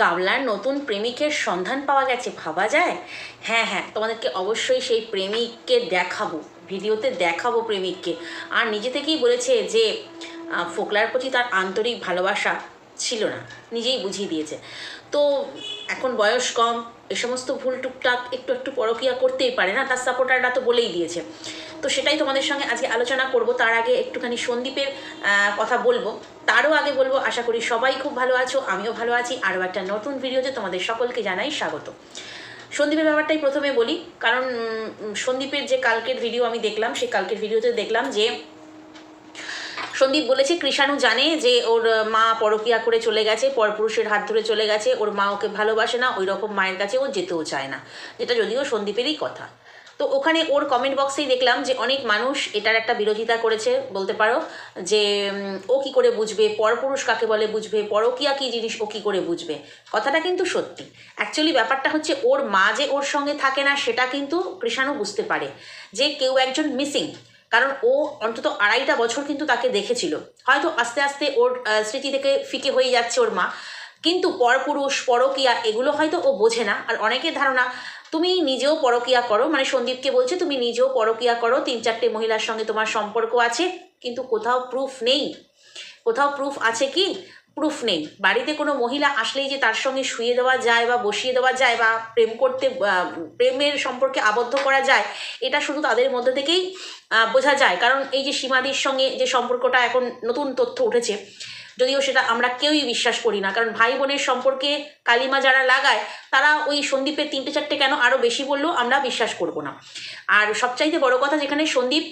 গামলার নতুন প্রেমিকের সন্ধান পাওয়া গেছে, ভাবা যায়? হ্যাঁ হ্যাঁ তোমাদেরকে অবশ্যই সেই প্রেমিককে দেখাবো, ভিডিওতে দেখাবো প্রেমিককে। আর নিজে থেকেই বলেছে যে ফোকলার প্রতি তার আন্তরিক ভালোবাসা ছিল না, নিজেই বুঝিয়ে দিয়েছে। তো এখন বয়স কম, এ সমস্ত ভুল টুকটাক একটু একটু পরকিয়া করতেই পারে না, তার সাপোর্টাররা তো বলেই দিয়েছে। তো সেটাই তোমাদের সঙ্গে আজকে আলোচনা করব। তার আগে একটুখানি সন্দীপের কথা বলব। তারও আগে বলব, আশা করি সবাই খুব ভালো আছো, আমিও ভালো আছি। আরও একটা নতুন ভিডিওতে তোমাদের সকলকে জানাই স্বাগত। সন্দীপের ব্যাপারটাই প্রথমে বলি, কারণ সন্দীপের যে কালকের ভিডিও আমি দেখলাম, সেই কালকের ভিডিওতে দেখলাম যে, সন্দীপ বলেছে কৃষাণু জানে যে ওর মা পরকিয়া করে চলে গেছে, পরপুরুষের হাত ধরে চলে গেছে, ওর মা ওকে ভালোবাসে না ওই রকম মায়ের কাছে ও যেতেও চায় না। যেটা যদিও সন্দীপেরই কথা। তো ওখানে ওর কমেন্ট বক্সেই দেখলাম যে অনেক মানুষ এটার একটা বিরোধিতা করেছে, বলতে পারো, যে ও কি করে বুঝবে, পরপুরুষ কাকে বলে বুঝবে, পরকিয়া কী জিনিস ও কি করে বুঝবে। কথাটা কিন্তু সত্যি। অ্যাকচুয়ালি ব্যাপারটা হচ্ছে ওর মা যে ওর সঙ্গে থাকে না, সেটা কিন্তু কৃষাণু বুঝতে পারে যে কেউ একজন মিসিং কারণ ও অন্তত আড়াইটা বছর কিন্তু তাকে দেখেছিল। হয়তো আস্তে আস্তে ওর স্মৃতি থেকে ফিকে হয়ে যাচ্ছে ওর মা। কিন্তু পরপুরুষ, পরকিয়া এগুলো হয়তো ও বোঝে না। আর অনেকের ধারণা, তুমি নিজেও পরকিয়া করো। মানে সন্দীপকে বলছে, তুমি নিজেও পরকিয়া করো। তিন চারটে মহিলার সঙ্গে তোমার সম্পর্ক আছে, কিন্তু কোথাও প্রুফ নেই। কোথাও প্রুফ আছে কি? প্রুফ নেই। বাড়িতে কোনো মহিলা আসলেই যে তার সঙ্গে শুয়ে দেওয়া যায় বা বসিয়ে দেওয়া যায় বা প্রেম করতে প্রেমের সম্পর্কে আবদ্ধ করা যায়, এটা শুধু তাদের মধ্যে থেকেই বোঝা যায়। কারণ এই যে সীমাদির সঙ্গে যে সম্পর্কটা এখন নতুন তথ্য উঠেছে যদিও সেটা আমরা কেউই বিশ্বাস করি না। কারণ ভাই বোনের সম্পর্কে কালিমা যারা লাগায়, তারা ওই সন্দীপের তিনটে চারটে কেন আরও বেশি বললেও আমরা বিশ্বাস করব না। আর সবচাইতে বড় কথা যেখানে সন্দীপ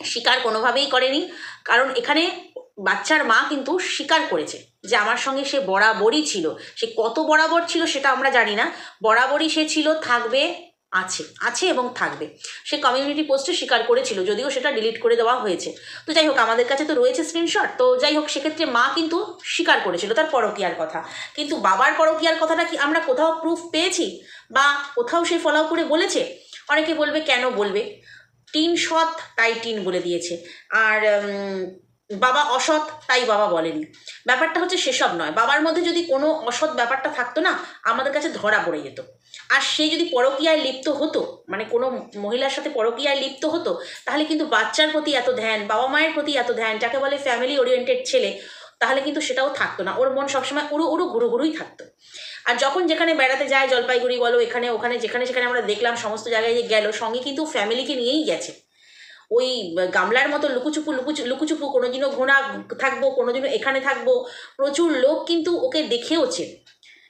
স্বীকার কোনোভাবেই করেনি, কারণ এখানে বাচ্চার মা কিন্তু স্বীকার করেছে যে আমার সঙ্গে সে বরাবরই ছিল। সে কত বরাবর ছিল সেটা আমরা জানি না। বরাবরই সে ছিল, থাকবে আছে আছে এবং থাকবে। সে কমিউনিটি পোস্টে স্বীকার করেছিল, যদিও সেটা ডিলিট করে দেওয়া হয়েছে। তো যাই হোক, আমাদের কাছে তো রয়েছে স্ক্রিনশট তো যাই হোক, সেক্ষেত্রে মা কিন্তু স্বীকার করেছিল, তার পরকিয়ার কথা। কিন্তু বাবার পরকিয়ার কথাটা কি আমরা কোথাও প্রুফ পেয়েছি? বা কোথাও সে ফলো করে বলেছে? অনেকে বলবে, কেন বলবে? টিন সৎ, তাই টিন বলে দিয়েছে। আর বাবা অসৎ, তাই বাবা বলেনি। ব্যাপারটা হচ্ছে সেসব নয়। বাবার মধ্যে যদি কোনো অসৎ ব্যাপারটা থাকতো না, আমাদের কাছে ধরা পড়ে যেত। আর সে যদি পরকীয়ায় লিপ্ত হতো মানে কোনো মহিলার সাথে পরকীয়ায় লিপ্ত হতো, তাহলে কিন্তু বাচ্চার প্রতি এত ধ্যান, বাবা মায়ের প্রতি এত ধ্যান, যাকে বলে ফ্যামিলি ওরিয়েন্টেড ছেলে, তাহলে কিন্তু সেটাও থাকতো না। ওর মন সবসময় উড়ু উড়ু ঘুরু ঘুরুই থাকতো। আর যখন যেখানে বেড়াতে যায়, জলপাইগুড়ি বলো, এখানে, ওখানে, যেখানে, সেখানে আমরা দেখলাম, সমস্ত জায়গায় যে গেল, সঙ্গে কিন্তু ফ্যামিলিকে নিয়েই গেছে। ওই গামলার মতো লুকুচুপু, লুকুচু, লুকুচুপু, কোনোদিনও ঘোড়া থাকব, কোনোদিনও এখানে থাকব। প্রচুর লোক কিন্তু ওকে দেখেওছে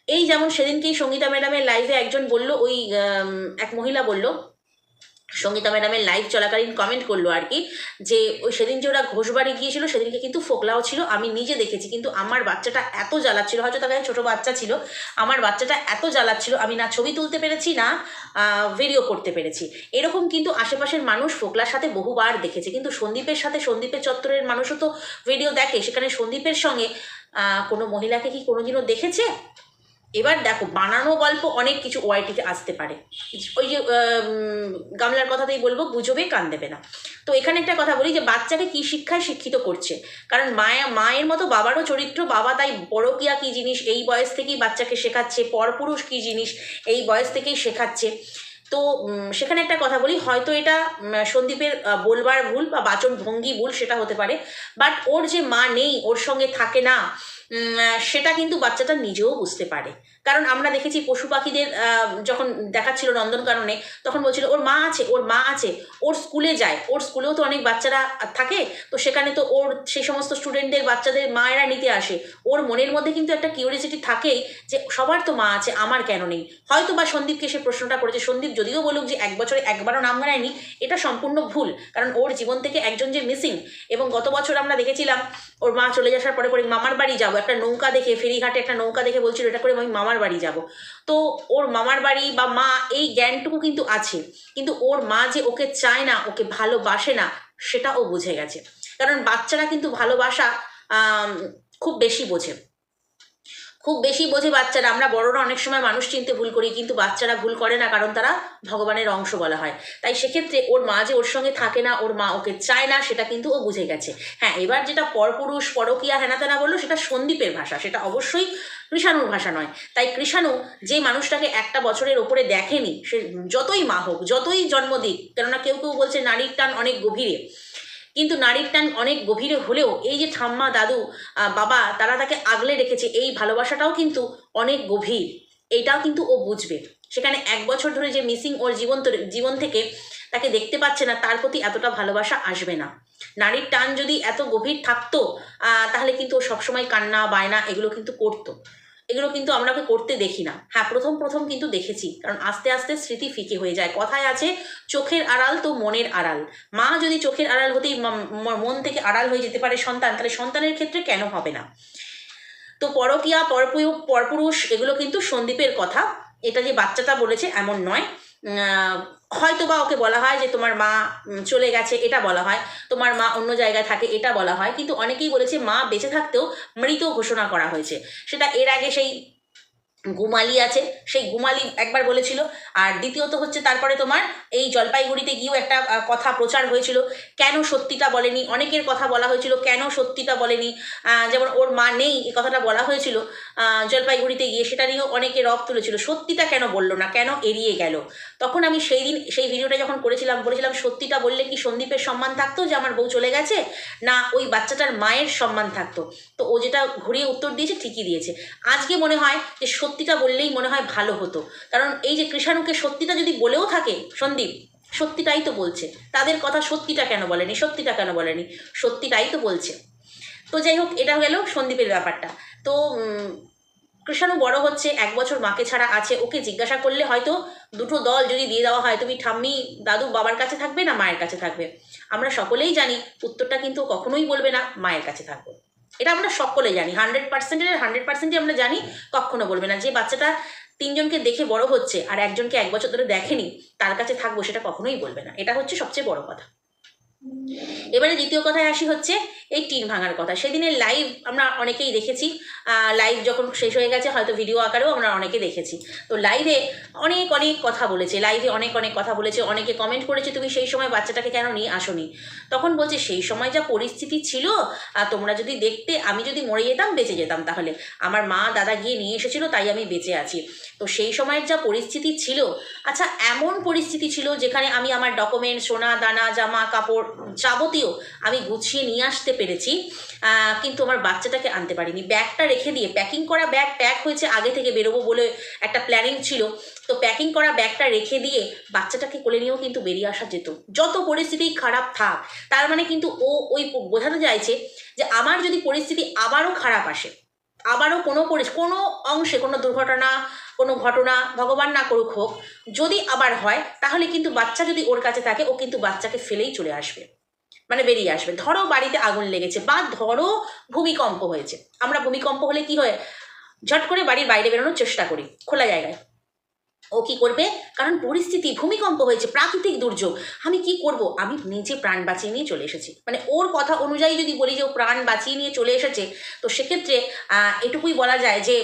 এই যেমন সেদিনকেই সঙ্গীতা ম্যাডামের লাইভে একজন বলল, ওই এক মহিলা বলল সঙ্গীতা ম্যাডামের লাইভ চলাকালীন কমেন্ট করল আর কি, যে ওই সেদিন যে ওরা ঘোষবাড়ি গিয়েছিল, সেদিনকে কিন্তু ফোকলাও ছিল, আমি নিজে দেখেছি, কিন্তু আমার বাচ্চাটা এত জ্বালাচ্ছিল, হয়তো তার কাছে ছোটো বাচ্চা ছিল, আমার বাচ্চাটা এত জ্বালাচ্ছিল, আমি না ছবি তুলতে পেরেছি, না ভিডিও করতে পেরেছি। এরকম কিন্তু আশেপাশের মানুষ ফোকলার সাথে বহুবার দেখেছে, কিন্তু সন্দীপের সাথে সন্দীপের চত্বরের মানুষও তো ভিডিও দেখে, সেখানে সন্দীপের সঙ্গে কোনো মহিলাকে কি কোনোদিনও দেখেছে? এবার দেখো, বানানো গল্প অনেক কিছু ওয়াইটিতে আসতে পারে। ওই যে গামলার কথাতেই বলব গুজবে কান দেবে না। তো এখানে একটা কথা বলি যে, বাচ্চাকে কি শিক্ষায় শিক্ষিত করছে? কারণ মায়া, মায়ের মতো বাবারও চরিত্র, বাবা তাই পরকিয়া কী জিনিস, এই বয়স থেকেই বাচ্চাকে শেখাচ্ছে, পরপুরুষ কী জিনিস, এই বয়স থেকেই শেখাচ্ছে। তো সেখানে একটা কথা বলি, হয়তো এটা সন্দীপের বলবার ভুল বা বাচন ভঙ্গি ভুল সেটা হতে পারে, বাট ওর যে মা নেই, ওর সঙ্গে থাকে না সেটা কিন্তু বাচ্চাটা নিজেও বুঝতে পারে। কারণ আমরা দেখেছি পশু পাখিদের যখন দেখাচ্ছিল নন্দনকাননে, তখন বলছিল, ওর মা আছে, ওর মা আছে, ওর স্কুলে যায়। ওর স্কুলেও তো অনেক বাচ্চারা থাকে, তো সেখানে তো ওর সেই সমস্ত স্টুডেন্টদের বাচ্চাদের মায়েরা নিতে আসে। ওর মনের মধ্যে কিন্তু একটা কিউরিয়াসিটি থাকেই যে, সবার তো মা আছে, আমার কেন নেই? হয়তো বা সন্দীপকে সে প্রশ্নটা করেছে, সন্দীপ, যদিও বলুক যে, এক বছরে একবারও নাম নেয়নি এটা সম্পূর্ণ ভুল, কারণ ওর জীবন থেকে একজন যে মিসিং এবং গত বছর আমরা দেখেছিলাম, ওর মা চলে যাওয়ার পরে পরে মামার বাড়ি যাব একটা নৌকা দেখে, ফেরিঘাটে একটা নৌকা দেখে বলছিল এটা করে আমি মামার বাড়ি যাব। তো ওর মামার বাড়ি বা মা এই জ্ঞানটুকু কিন্তু আছে, কিন্তু ওর মা যে ওকে চায় না, ওকে ভালোবাসে না, সেটা ও বুঝে গেছে। কারণ বাচ্চারা কিন্তু ভালোবাসা খুব বেশি বোঝে। খুব বেশি বোঝে বাচ্চারা। আমরা বড়রা অনেক সময় মানুষ চিনতে ভুল করি, কিন্তু বাচ্চারা ভুল করে না, কারণ তারা ভগবানের অংশ বলা হয়। তাই সেক্ষেত্রে ওর মা যে ওর সঙ্গে থাকে না, ওর মা ওকে চায় না, সেটা কিন্তু ও বুঝে গেছে। হ্যাঁ এবার যেটা পরপুরুষ পরকিয়া হেনা তেনা বলল, সেটা সন্দীপের ভাষা। সেটা অবশ্যই কৃষাণুর ভাষা নয়। তাই কৃষাণু যে মানুষটাকে একটা বছরের ওপরে দেখেনি, সে যতই মা হোক, যতই জন্ম দিক, কেননা কেউ কেউ বলছে নারীর টান অনেক গভীরে। কিন্তু নারীর টান অনেক গভীরে হলেও এই যে ঠাম্মা, দাদু বাবা, তারা তাকে আগলে রেখেছে, এই ভালোবাসাটাও কিন্তু অনেক গভীর। এইটাও কিন্তু ও বুঝবে। সেখানে এক বছর ধরে যে মিসিং ওর জীবন জীবন থেকে তাকে দেখতে পাচ্ছে না, তার প্রতি এতটা ভালোবাসা আসবে না। নারীর টান যদি এত গভীর থাকতো তাহলে কিন্তু ও সবসময় কান্না, বায়না এগুলো কিন্তু করতো। এগুলো কিন্তু আমরা করতে দেখি না। হ্যাঁ প্রথম প্রথম কিন্তু দেখেছি, কারণ আস্তে আস্তে স্মৃতি ফিকে হয়ে যায়। কথায় আছে, চোখের আড়াল তো মনের আড়াল। মা যদি চোখের আড়াল হতেই মন থেকে আড়াল হয়ে যেতে পারে সন্তান, তাহলে সন্তানের ক্ষেত্রে কেন হবে না? তো পরকিয়া পরপুরুষ এগুলো কিন্তু সন্দীপের কথা। এটা যে বাচ্চাটা বলেছে, এমন নয়। হয়তো বা ওকে বলা হয় যে তোমার মা চলে গেছে, এটা বলা হয়। তোমার মা অন্য জায়গায় থাকে, এটা বলা হয়। কিন্তু অনেকেই বলেছে মা বেঁচে থাকতেও মৃত ঘোষণা করা হয়েছে। সেটা এর আগে সেই গুমালি আছে, সেই গুমালি একবার বলেছিল। আর দ্বিতীয়ত হচ্ছে তারপরে তোমার এই জলপাইগুড়িতে গিয়েও একটা কথা প্রচার হয়েছিল। কেন সত্যিটা বলেনি? অনেকের কথা বলা হয়েছিল, কেন সত্যিটা বলেনি? যেমন ওর মা নেই, এ কথাটা বলা হয়েছিল। জলপাইগুড়িতে গিয়ে সেটা নিয়েও অনেকে রব তুলেছিল। সত্যিটা কেন বলল না? কেন এড়িয়ে গেল? তখন আমি সেই দিন, সেই ভিডিওটা যখন করেছিলাম, বলেছিলাম, সত্যিটা বললে কি সন্দীপের সম্মান থাকতো যে আমার বউ চলে গেছে? না, ওই বাচ্চাটার মায়ের সম্মান থাকতো? তো ও যেটা ঘুরিয়ে উত্তর দিয়েছে, ঠিকই দিয়েছে। আজকে মনে হয় যে সত্যিটা বললেই মনে হয় ভালো হতো। কারণ এই যে কৃষাণুকে সত্যিটা যদি বলেও থাকে, সন্দীপ, সত্যিটাই তো বলছে। তাদের কথা সত্যিটা কেন বলেনি? সত্যিটা কেন বলেনি? সত্যিটাই তো বলছে। তো যাই হোক, এটা গেল সন্দীপের ব্যাপারটা। তো কৃষাণু বড় হচ্ছে, এক বছর মাকে ছাড়া আছে। ওকে জিজ্ঞাসা করলে হয়তো দুটো দল যদি দিয়ে দেওয়া হয়, তুমি ঠাম্মি দাদু বাবার কাছে থাকবে না মায়ের কাছে থাকবে? আমরা সকলেই জানি, উত্তরটা কিন্তু কখনোই বলবে না, মায়ের কাছে থাকব। এটা আমরা সকলে জানি। হান্ড্রেড পার্সেন্টের হান্ড্রেড পার্সেন্টই আমরা জানি, কখনো বলবে না। যে বাচ্চাটা তিনজনকে দেখে বড় হচ্ছে আর একজনকে এক বছর ধরে দেখেনি, তার কাছে থাকব সেটা কখনোই বলবে না। এটা হচ্ছে সবচেয়ে বড় কথা। এবারে দ্বিতীয় কথায় আসি হচ্ছে এই টিন ভাঙার কথা। সেদিনের লাইভ আমরা অনেকেই দেখেছি। লাইভ যখন শেষ হয়ে গেছে, হয়তো ভিডিও আকারেও আমরা অনেকে দেখেছি। তো লাইভে অনেক অনেক কথা বলেছে। লাইভে অনেক অনেক কথা বলেছে। অনেকে কমেন্ট করেছে, তুমি সেই সময় বাচ্চাটাকে কেন নিয়ে আসোনি? তখন বলছে, সেই সময় যা পরিস্থিতি ছিল আর তোমরা যদি দেখতে আমি যদি মরে যেতাম, বেঁচে যেতাম তাহলে। আমার মা, দাদা গিয়ে নিয়ে এসেছিল, তাই আমি বেঁচে আছি। তো সেই সময়ের যা পরিস্থিতি ছিল আচ্ছা এমন পরিস্থিতি ছিল যেখানে আমি আমার ডকুমেন্ট সোনা, দানা, জামা, কাপড় যাবতীয় আমি গুছিয়ে নিয়ে আসতে পেরেছি কিন্তু আমার বাচ্চাটাকে আনতে পারিনি। ব্যাগটা রেখে দিয়ে প্যাকিং করা ব্যাগ প্যাক হয়েছে আগে থেকে বেরোবো বলে একটা প্ল্যানিং ছিল। তো প্যাকিং করা ব্যাগটা রেখে দিয়ে বাচ্চাটাকে কোলে নিয়েও কিন্তু বেরিয়ে আসা যেত। যত পরিস্থিতি খারাপ থাক, তার মানে কিন্তু ও ওই বোঝাতে চাইছে যে, আমার যদি পরিস্থিতি আবারও খারাপ আসে আবারও কোনো পরি কোনো অংশে কোনো দুর্ঘটনা, কোনো ঘটনা ভগবান না করুক হোক, যদি আবার হয়, তাহলে কিন্তু বাচ্চা যদি ওর কাছে থাকে, ও কিন্তু বাচ্চাকে ফেলেই চলে আসবে। মানে বেরিয়ে আসবে। ধরো বাড়িতে আগুন লেগেছে বা ধরো ভূমিকম্প হয়েছে। আমরা ভূমিকম্প হলে কি হয়? ঝট করে বাড়ির বাইরে বেরোনোর চেষ্টা করি, খোলা জায়গায়। ও কি করবে? কারণ পরিস্থিতি ভূমিকম্প হয়েছে, প্রাকৃতিক দুর্যোগ। আমি কি করব? আমি নিজে প্রাণ বাঁচিয়ে নিয়ে চলে এসেছি। মানে ওর কথা অনুযায়ী যদি বলি যে ও প্রাণ বাঁচিয়ে নিয়ে চলে এসেছে, তো সেক্ষেত্রে এটুকুই বলা যায় যে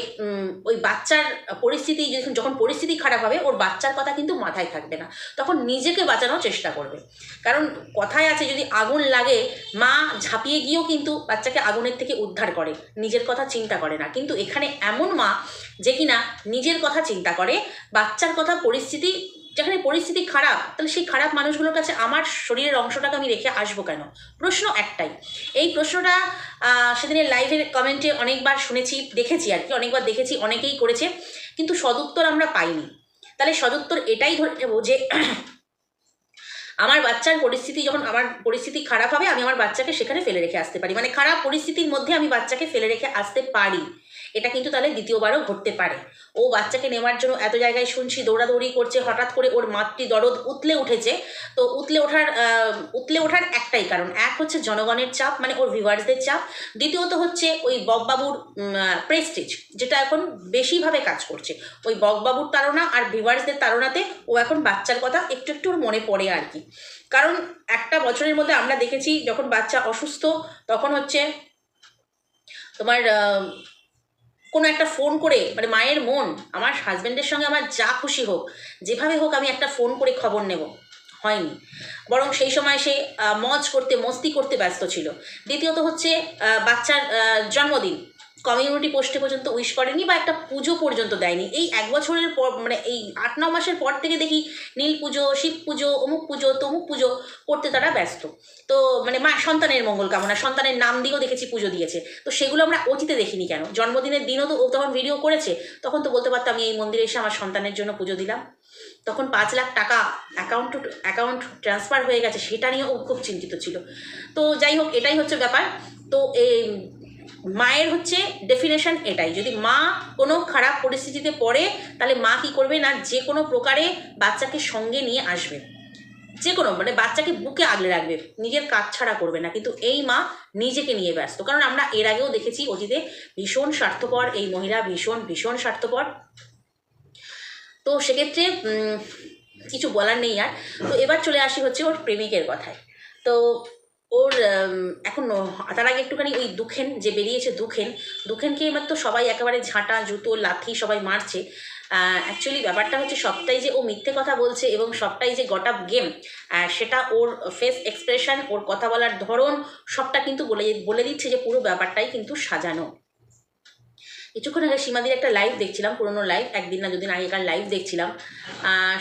ওই বাচ্চার পরিস্থিতি যখন পরিস্থিতি খারাপ হবে, ওর বাচ্চার কথা কিন্তু মাথায় থাকবে না। তখন নিজেকে বাঁচানোর চেষ্টা করবে। কারণ কথায় আছে যদি আগুন লাগে, মা ঝাঁপিয়ে গিয়েও কিন্তু বাচ্চাকে আগুনের থেকে উদ্ধার করে, নিজের কথা চিন্তা করে না। কিন্তু এখানে এমন মা যে কিনা নিজের কথা চিন্তা করে বাচ্চার কথা, পরিস্থিতি, যেখানে পরিস্থিতি খারাপ, তাহলে সেই খারাপ মানুষগুলোর কাছে আমার শরীরের অংশটাকে আমি রেখে আসব কেন? প্রশ্ন একটাই। এই প্রশ্নটা সেদিনের লাইভের কমেন্টে অনেকবার শুনেছি, দেখেছি আর কি, অনেকবার দেখেছি, অনেকেই করেছে, কিন্তু সদুত্তর আমরা পাইনি। তাহলে সদুত্তর এটাই ধরে নেব যে আমার বাচ্চার পরিস্থিতি যখন আমার পরিস্থিতি খারাপ হবে, আমি আমার বাচ্চাকে সেখানে ফেলে রেখে আসতে পারি। মানে খারাপ পরিস্থিতির মধ্যে আমি বাচ্চাকে ফেলে রেখে আসতে পারি। এটা কিন্তু তাহলে দ্বিতীয়বারও ঘটতে পারে। ও বাচ্চাকে নেওয়ার জন্য এত জায়গায় শুনছি, দৌড়াদৌড়ি করছে, হঠাৎ করে ওর মাতৃ দরদ উতলে উঠেছে। তো উতলে ওঠার উতলে ওঠার একটাই কারণ। এক হচ্ছে জনগণের চাপ মানে ওর ভিউয়ার্সদের চাপ। দ্বিতীয়ত হচ্ছে ওই বকবাবুর প্রেস্টিজ যেটা এখন বেশিভাবে কাজ করছে। ওই বকবাবুর তাড়না আর ভিউয়ার্সদের তাড়নাতে ও এখন বাচ্চার কথা একটু একটু ওর মনে পড়ে আর কি। কারণ একটা বছরের মধ্যে আমরা দেখেছি যখন বাচ্চা অসুস্থ, তখন হচ্ছে তোমার কোনো একটা ফোন করে মানে মায়ের মন, আমার হাজব্যান্ডের সঙ্গে আমার যা খুশি হোক, যেভাবে হোক আমি একটা ফোন করে খবর নেব। হয়নি। বরং সেই সময় সে মজ করতে, মস্তি করতে ব্যস্ত ছিল। দ্বিতীয়ত হচ্ছে বাচ্চার জন্মদিন। কমিউনিটি পোস্টে পর্যন্ত উইশ করেনি বা একটা পুজো পর্যন্ত দেয়নি। এই এক বছরের পর মানে এই আট ন মাসের পর থেকে দেখি নীল পুজো, শিব পুজো, অমুক পুজো, তমুক পুজো করতে তারা ব্যস্ত। তো মানে মা, সন্তানের মঙ্গল কামনা, সন্তানের নাম দিয়েও দেখেছি পুজো দিয়েছে। তো সেগুলো আমরা অতীতে দেখিনি কেন? জন্মদিনের দিনও তো ও তখন ভিডিও করেছে, তখন তো বলতে পারতাম আমি এই মন্দিরে এসে আমার সন্তানের জন্য পুজো দিলাম। তখন পাঁচ লাখ টাকা অ্যাকাউন্ট অ্যাকাউন্ট ট্রান্সফার হয়ে গেছে, সেটা নিয়েও খুব চিন্তিত ছিল। তো যাই হোক, এটাই হচ্ছে ব্যাপার। তো এই মায়ের হচ্ছে ডেফিনেশন এটাই। যদি মা কোনো খারাপ পরিস্থিতিতে পড়ে, তাহলে মা কি করবে না? যে কোনো প্রকারে বাচ্চাকে সঙ্গে নিয়ে আসবে। যে কোনো মানে বাচ্চাকে বুকে আগলে রাখবে। নিজের কাজ ছাড়া করবে না। কিন্তু এই মা নিজেকে নিয়ে ব্যস্ত। কারণ আমরা এর আগেও দেখেছি অতীতে ভীষণ স্বার্থপর এই মহিলা, ভীষণ ভীষণ স্বার্থপর। তো সেক্ষেত্রে কিছু বলার নেই আর। তো এবার চলে আসি হচ্ছে ওর প্রেমিকের কথায়। তো ওর এখন তার আগে একটুখানি ওই দুখেন, যে বেরিয়েছে দুখেন, দুখেনকে এবার তো সবাই একেবারে ঝাঁটা, জুতো, লাথি সবাই মারছে। অ্যাকচুয়ালি ব্যাপারটা হচ্ছে সবটাই যে ও মিথ্যে কথা বলছে এবং সবটাই যে গট গেম সেটা ওর ফেস এক্সপ্রেশন ওর কথা বলার ধরন, সবটা কিন্তু বলে বলে দিচ্ছে যে পুরো ব্যাপারটাই কিন্তু সাজানো। কিছুক্ষণ আগে সীমাদির একটা লাইভ দেখছিলাম, পুরোনো লাইভ একদিন না দুদিন আগেকার লাইভ দেখছিলাম।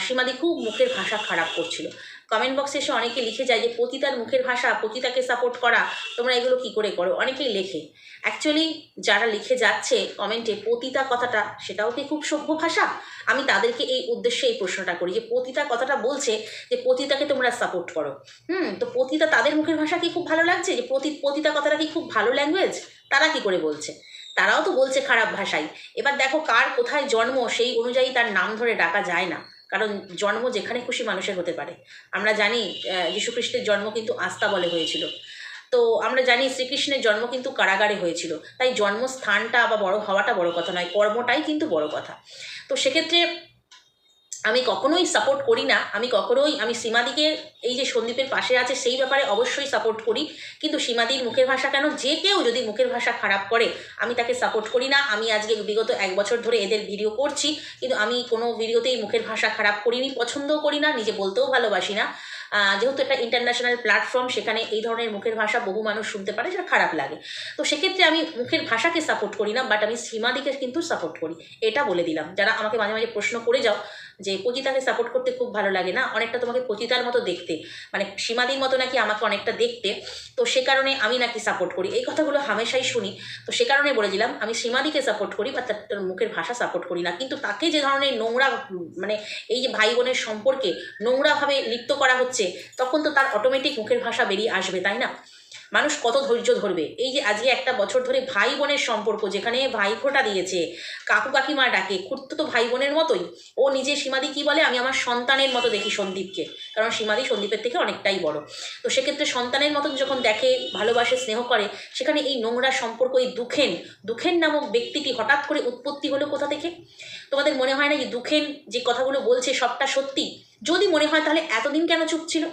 সীমাদি খুব মুখের ভাষা খারাপ করছিল। কমেন্ট বক্সে এসে অনেকে লিখে যায় যে পতিতার মুখের ভাষা, পতিতাকে সাপোর্ট করা, তোমরা এগুলো কি করে করো? অনেকেই লেখে। অ্যাকচুয়ালি যারা লিখে যাচ্ছে কমেন্টে পতিতা কথাটা, সেটাও কি খুব সভ্য ভাষা? আমি তাদেরকে এই উদ্দেশ্যে এই প্রশ্নটা করি যে পতিতা কথাটা বলছে যে পতিতাকে তোমরা সাপোর্ট করো। হুম, তো পতিতা তাদের মুখের ভাষা কি খুব ভালো লাগছে? যে পতি, পতিতা কথাটা কি খুব ভালো ল্যাঙ্গুয়েজ তারা কি করে বলছে? তারাও তো বলছে খারাপ ভাষায় এবার দেখো কার কোথায় জন্ম সেই অনুযায়ী তার নাম ধরে ডাকা যায় না। কারণ জন্ম যেখানে খুশি মানুষের হতে পারে। আমরা জানি যীশুখ্রিস্টের জন্ম কিন্তু আস্থা বলে হয়েছিল। তো আমরা জানি শ্রীকৃষ্ণের জন্ম কিন্তু কারাগারে হয়েছিল। তাই জন্মস্থানটা বা বড় হওয়াটা বড় কথা নয়, কর্মটাই কিন্তু বড় কথা। তো সেক্ষেত্রে আমি কখনোই সাপোর্ট করি না। আমি কখনোই, আমি সীমাদিকে এই যে সন্দীপের পাশে আছে, সেই ব্যাপারে অবশ্যই সাপোর্ট করি। কিন্তু সীমাদির মুখের ভাষা কেন? যে কেউ যদি মুখের ভাষা খারাপ করে, আমি তাকে সাপোর্ট করি না। আমি আজকে বিগত এক বছর ধরে এদের ভিডিও করছি। কিন্তু আমি কোনো ভিডিওতেই মুখের ভাষা খারাপ করিনি, পছন্দও করি না, নিজে বলতেও ভালোবাসি না। যেহেতু একটা ইন্টারন্যাশনাল প্ল্যাটফর্ম সেখানে এই ধরনের মুখের ভাষা বহু মানুষ শুনতে পারে সেটা খারাপ লাগে। তো সেক্ষেত্রে আমি মুখের ভাষাকে সাপোর্ট করি না বাট আমি সীমাদিকে কিন্তু সাপোর্ট করি। এটা বলে দিলাম। যারা আমাকে মাঝে মাঝে প্রশ্ন করে যাও যে পতিতাকে সাপোর্ট করতে খুব ভালো লাগে না, অনেকটা তোমাকে পতিতার মতো দেখতে মানে সীমাদির মতো নাকি আমাকে অনেকটা দেখতে, তো সে কারণে আমি নাকি সাপোর্ট করি। এই কথাগুলো হামেশাই শুনি, তো সে কারণে বলেছিলাম, আমি সীমাদিকে সাপোর্ট করি বা তার মুখের ভাষা সাপোর্ট করি না। কিন্তু তাকে যে ধরনের নোংরা মানে এই যে ভাই বোনের সম্পর্কে নোংরাভাবে লিপ্ত করা হচ্ছে, তখন তো তার অটোমেটিক মুখের ভাষা বেরিয়ে আসবে, তাই না? মানুষ কত ধৈর্য ধরবে? এই যে আজকে একটা বছর ধরে ভাই বোনের সম্পর্ক যেখানে ভাই ফোঁটা দিয়েছে, কাকু কাকিমা ডাকে খুঁড়তো তো ভাই বোনের মতোই। ও নিজে সীমাদি কি বলে? আমি আমার সন্তানের মতো দেখি সন্দীপকে। কারণ সীমাদি সন্দীপের থেকে অনেকটাই বড়। তো সেক্ষেত্রে সন্তানের মতন যখন দেখে, ভালোবাসে, স্নেহ করে, সেখানে এই নোংরা সম্পর্ক, এই দুখেন দুখেন নামক ব্যক্তিটি হঠাৎ করে উৎপত্তি হলো কোথা থেকে? তোমাদের মনে হয় না যে দুখেন যে কথাগুলো বলছে সবটা সত্যি? যদি মনে হয় তাহলে এতদিন কেন চুপ ছিল?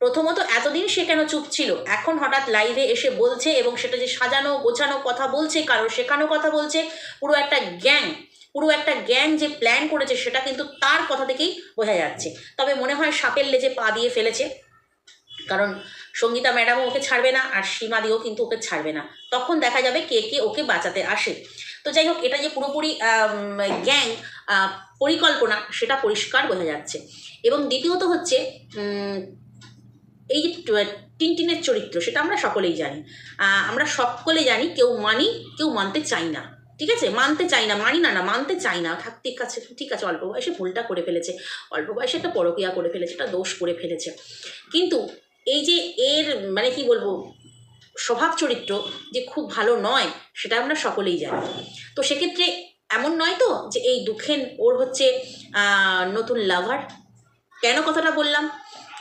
প্রথমত এতদিন সে কেন চুপ ছিল? এখন হঠাৎ লাইভে এসে বলছে এবং সেটা যে সাজানো, গোছানো কথা বলছে, কারও শেখানো কথা বলছে, পুরো একটা গ্যাং পুরো একটা গ্যাং যে প্ল্যান করেছে সেটা কিন্তু তার কথা থেকেই বোঝা যাচ্ছে। তবে মনে হয় সাপের লেজে পা দিয়ে ফেলেছে। কারণ সঙ্গীতা ম্যাডামও ওকে ছাড়বে না আর সীমাদিও কিন্তু ওকে ছাড়বে না। তখন দেখা যাবে কে কে ওকে বাঁচাতে আসে। তো যাই হোক, এটা যে পুরোপুরি গ্যাং পরিকল্পনা, সেটা পরিষ্কার বোঝা যাচ্ছে। এবং দ্বিতীয়ত হচ্ছে এই যে টিনটিনের চরিত্র, সেটা আমরা সকলেই জানি। আমরা সকলে জানি কেউ মানি, কেউ মানতে চাই না। ঠিক আছে? মানতে চাই না, মানি না না, মানতে চাই না। থাক, ঠিক আছে ঠিক আছে, অল্প বয়সে ভুলটা করে ফেলেছে। অল্প বয়সে একটা পরকিয়া করে ফেলেছে, একটা দোষ করে ফেলেছে। কিন্তু এই যে এর মানে কি বলব, স্বভাব চরিত্র যে খুব ভালো নয়, সেটা আমরা সকলেই জানি। তো সেক্ষেত্রে এমন নয় তো যে এই দুঃখেন ওর হচ্ছে নতুন লাভার কেন কথাটা বললাম?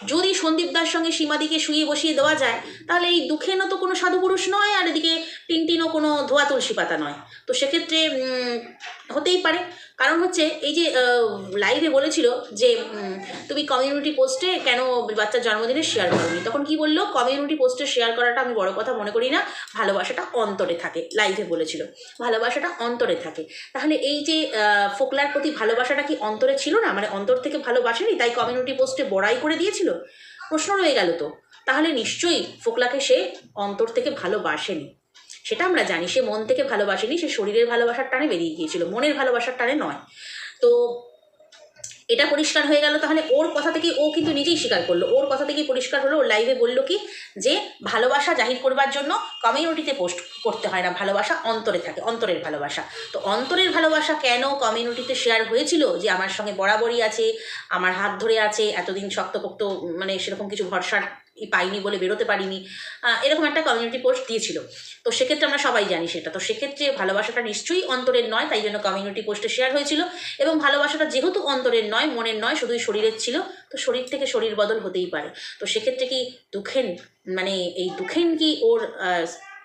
যদি সন্দীপ দার সঙ্গে সীমাদিকে শুয়ে বসিয়ে দেওয়া যায়, তাহলে এই দুঃখেনও তো কোনো সাধু পুরুষ নয়, আর এদিকে টিনটিনও কোনো ধোয়া তুলসী পাতা নয়। তো সেক্ষেত্রে হতেই পারে। কারণ হচ্ছে এই যে লাইভে বলেছিল যে তুমি কমিউনিটি পোস্টে কেন বাচ্চার জন্মদিনে শেয়ার করোনি? তখন কি বলল? কমিউনিটি পোস্টে শেয়ার করাটা আমি বড় কথা মনে করি না। ভালোবাসাটা অন্তরে থাকে লাইভে বলেছিল। ভালোবাসাটা অন্তরে থাকে। তাহলে এই যে ফোকলার প্রতি ভালোবাসাটা কি অন্তরে ছিল না? মানে অন্তর থেকে ভালোবাসেনি, তাই কমিউনিটি পোস্টে বড়াই করে দিয়েছিল? প্রশ্ন রয়ে গেল তো। তাহলে নিশ্চয়ই ফোকলাকে সে অন্তর থেকে ভালোবাসেনি। সেটা আমরা জানি। সে মন থেকে ভালোবাসেনি, সে শরীরের ভালোবাসার টানে বেরিয়ে গিয়েছিল। মনের ভালোবাসার টানে নয়। তো এটা পরিষ্কার হয়ে গেল তাহলে ওর কথা থেকে ও কিন্তু নিজেই স্বীকার করল। ওর কথা থেকেই পরিষ্কার হলো, ওর লাইভে বলল কি যে ভালোবাসা জাহির করবার জন্য কমিউনিটিতে পোস্ট করতে হয় না। ভালোবাসা অন্তরে থাকে, অন্তরের ভালোবাসা। তো অন্তরের ভালোবাসা কেন কমিউনিটিতে শেয়ার হয়েছিল? যে আমার সঙ্গে বরাবরই আছে, আমার হাত ধরে আছে, এতদিন শক্তপোক্ত মানে সেরকম কিছু ভরসা পাইনি বলে বেরোতে পারিনি। এরকম একটা কমিউনিটি পোস্ট দিয়েছিল। তো সেক্ষেত্রে আমরা সবাই জানি সেটা। তো সেক্ষেত্রে ভালোবাসাটা নিশ্চয়ই অন্তরের নয়, তাই জন্য কমিউনিটি পোস্টে শেয়ার হয়েছিল। এবং ভালোবাসাটা যেহেতু অন্তরের নয়, মনের নয়, শুধুই শরীরের ছিল, তো শরীর থেকে শরীর বদল হতেই পারে। তো সেক্ষেত্রে কি দুঃখেন মানে এই দুঃখেন কি ওর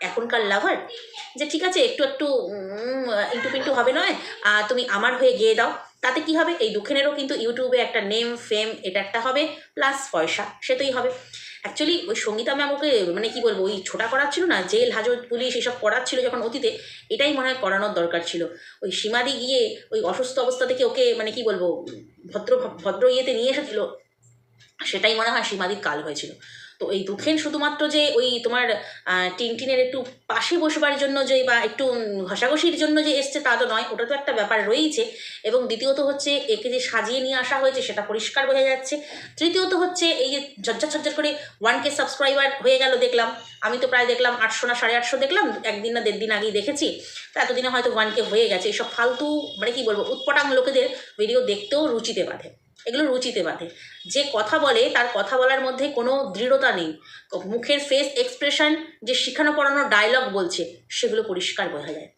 এখনকার লাভার যে ঠিক আছে, একটু একটু ইন্টু পিন্টু হবে নয় তুমি আমার হয়ে গিয়ে দাও। তাতে কি হবে? এই দুঃখেনেরও কিন্তু ইউটিউবে একটা নেম ফেম এটা একটা হবে প্লাস পয়সা সেটাই হবে। অ্যাকচুয়ালি ওই সঙ্গীতা ম্যাম ওকে মানে কি বলব, ওই ছোটা করাচ্ছিল না, জেল, হাজত, পুলিশ এসব করাচ্ছিল যখন অতীতে, এটাই মনে হয় করানোর দরকার ছিল। ওই সীমাদি গিয়ে ওই অসুস্থ অবস্থা থেকে ওকে মানে কি বলব, ভদ্র ভদ্র ইয়েতে নিয়ে এসেছিল, সেটাই মনে হয় সীমাদির কাল হয়েছিল। তো এই দুঃখেন শুধুমাত্র যে ওই তোমার টিনটিনের একটু পাশে বসবার জন্য যে বা একটু ঘষাঘষির জন্য যে এসছে তা তো নয়, ওটা তো একটা ব্যাপার রয়েইছে। এবং দ্বিতীয়ত হচ্ছে একে যে সাজিয়ে নিয়ে আসা হয়েছে সেটা পরিষ্কার বোঝা যাচ্ছে। তৃতীয়ত হচ্ছে এই যে ঝরঝর ঝরঝর করে ওয়ান কে সাবস্ক্রাইবার হয়ে গেল দেখলাম। আমি তো প্রায় দেখলাম আটশো না সাড়ে আটশো দেখলাম, একদিন না দেড় দিন আগেই দেখেছি। তো এতদিনে হয়তো ওয়ান কে হয়ে গেছে। এইসব ফালতু মানে কি বলব, উৎপটাং লোকেদের ভিডিও দেখতেও রুচিতে বাঁধে। এগুলো রুচিতে বাঁধে। যে কথা বলে, তার কথা বলার মধ্যে কোনো দৃঢ়তা নেই। মুখের ফেস এক্সপ্রেশন যে শিখানো পড়ানো ডায়লগ বলছে, সেগুলো পরিষ্কার বোঝা যায়।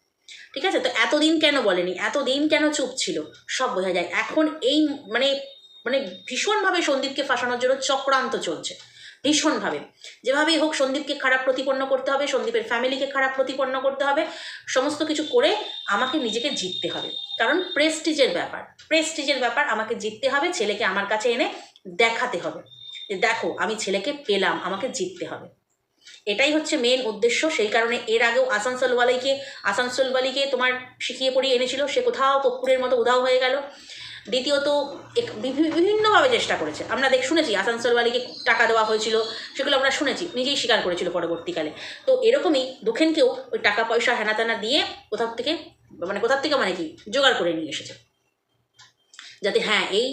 ঠিক আছে? তো এতদিন কেন বলেনি? এতদিন কেন চুপ ছিল? সব বোঝা যায়। এখন এই মানে মানে ভীষণভাবে সন্দীপকে ফাঁসানোর জন্য চক্রান্ত চলছে। ভীষণভাবে। যেভাবেই হোক সন্দীপকে খারাপ প্রতিপন্ন করতে হবে, সন্দীপের ফ্যামিলিকে খারাপ প্রতিপন্ন করতে হবে, সমস্ত কিছু করে আমাকে নিজেকে জিততে হবে। কারণ প্রেস্টিজের ব্যাপার প্রেস্টিজের ব্যাপার আমাকে জিততে হবে, ছেলেকে আমার কাছে এনে দেখাতে হবে। যে দেখো, আমি ছেলেকে পেলাম, আমাকে জিততে হবে। এটাই হচ্ছে মেন উদ্দেশ্য, সেই কারণে এর আগেও আসানসোলওয়ালাইকে, আসানসোলওয়ালিকে তোমার শিখিয়ে পড়িয়ে এনেছিল, সে কোথাও কপ্পুরের মতো উধাও হয়ে গেল। দ্বিতীয়ত বিভিন্নভাবে চেষ্টা করেছে। আমরা দেখ শুনেছি আসানসোল আসানসোলওয়ালিকে টাকা দেওয়া হয়েছিল, সেগুলো আমরা শুনেছি, নিজেই স্বীকার করেছিল পরবর্তীকালে। তো এরকমই দুখেনকেও ওই টাকা পয়সা হেনাতানা দিয়ে কোথাও থেকে মানে কোথার থেকে মানে কি, জোগাড় করে নিয়ে এসেছে। যাতে হ্যাঁ এই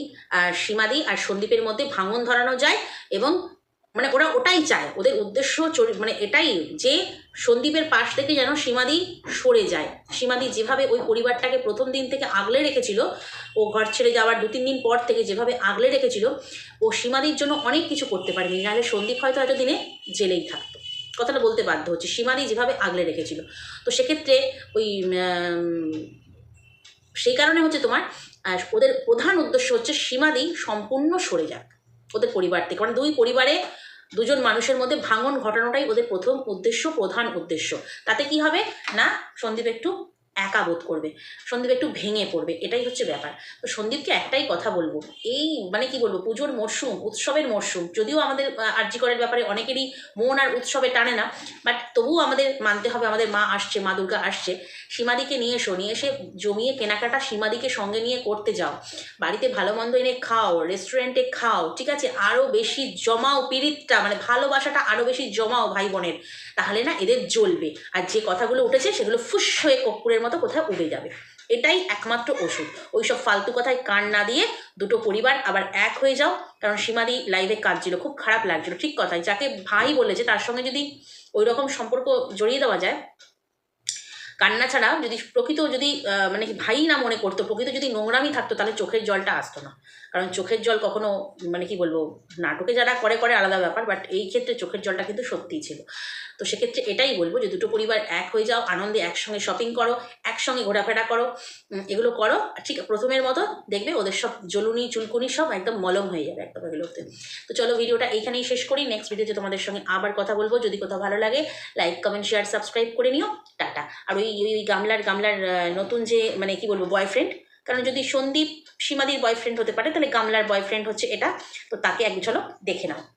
সীমাদি আর সন্দীপের মধ্যে ভাঙন ধরানো যায় এবং মানে ওরা ওটাই চায়। ওদের উদ্দেশ্য মানে এটাই যে সন্দীপের পাশ থেকে যেন সীমাদি সরে যায়। সীমাদি যেভাবে ওই পরিবারটাকে প্রথম দিন থেকে আগলে রেখেছিল, ও ঘর ছেড়ে যাওয়ার দু তিন দিন পর থেকে যেভাবে আগলে রেখেছিল, ও সীমাদির জন্য অনেক কিছু করতে পারেনি। নাহলে সন্দীপ হয়তো হয়তো দিনে জেলেই থাকতো। কথাটা বলতে বাধ্য হচ্ছে, সীমাদি যেভাবে আগলে রেখেছিল। তো সেক্ষেত্রে ওই সেই কারণে হচ্ছে তোমার ওদের প্রধান উদ্দেশ্য হচ্ছে সীমাদি সম্পূর্ণ সরে যাক। ওদের পরিবার থেকে। মানে দুই পরিবারে দুজন মানুষের মধ্যে ভাঙন ঘটানোটাই ওদের প্রথম উদ্দেশ্য, প্রধান উদ্দেশ্য। তাতে কি হবে? না, সন্দীপ একটু একা বোধ করবে, সন্দীপ একটু ভেঙে পড়বে, এটাই হচ্ছে ব্যাপার। তো সন্দীপকে একটাই কথা বলব, এই মানে কি বলব, পুজোর মরশুম উৎসবের মরশুম যদিও আমাদের আর্যিকরের ব্যাপারে অনেকেরই মন আর উৎসবে টানে না বাট তবুও আমাদের মানতে হবে, আমাদের মা আসছে, মা দুর্গা আসছে, সীমাদিকে নিয়ে এসো, নিয়ে এসে জমিয়ে কেনাকাটা সীমাদিকে সঙ্গে নিয়ে করতে যাও। বাড়িতে ভালো মন্দ এনে খাও রেস্টুরেন্টে খাও, ঠিক আছে? আরও বেশি জমাও, পিরিতটা মানে ভালোবাসাটা আরও বেশি জমাও ভাই বোনের। তাহলে না এদের জ্বলবে। আর যে কথাগুলো উঠেছে সেগুলো ফুস হয়ে কর্পূরের মতো কোথায় উড়ে যাবে। এটাই একমাত্র ওষুধ। ওই সব ফালতু কথায় কান না দিয়ে দুটো পরিবার আবার এক হয়ে যাও। কারণ সীমাদি লাইভে কাঁদছিল খুব খারাপ লাগছিল। ঠিক কথাই। যাকে ভাই বলেছে তার সঙ্গে যদি ওই রকম সম্পর্ক জড়িয়ে দেওয়া যায় কান্না ছাড়া যদি প্রকৃত যদি মানে ভাই না মনে করতো, প্রকৃত যদি নোংরামি থাকতো, তাহলে চোখের জলটা আসতো না। কারণ চোখের জল কখনো মানে কি বলব, নাটকে যারা করে করে আলাদা ব্যাপার বাট এই ক্ষেত্রে চোখের জলটা কিন্তু সত্যিই ছিল। তো সেক্ষেত্রে এটাই বলব যে দুটো পরিবার এক হয়ে যাও, আনন্দে একসঙ্গে শপিং করো, একসঙ্গে ঘোরাফেরা করো এগুলো করো ঠিক প্রথমের মতো দেখবে ওদের সব জলুনি, চুলকুনি সব একদম মলম হয়ে যাবে একদম এগুলোতে তো চলো ভিডিওটা এইখানেই শেষ করি নেক্সট ভিডিওতে তোমাদের সঙ্গে আবার কথা বলব। যদি কোথাও ভালো লাগে লাইক কমেন্ট শেয়ার সাবস্ক্রাইব করে নিও। টাটা। আর ওই ওই ওই গামলার গামলার নতুন যে মানে কি বলব বয়ফ্রেন্ড কারণ যদি সন্দীপ সীমাদির বয়ফ্রেন্ড হতে পারে, তাহলে গামলার বয়ফ্রেন্ড হচ্ছে এটা। তো তাকে এক ঝলক দেখে নাও।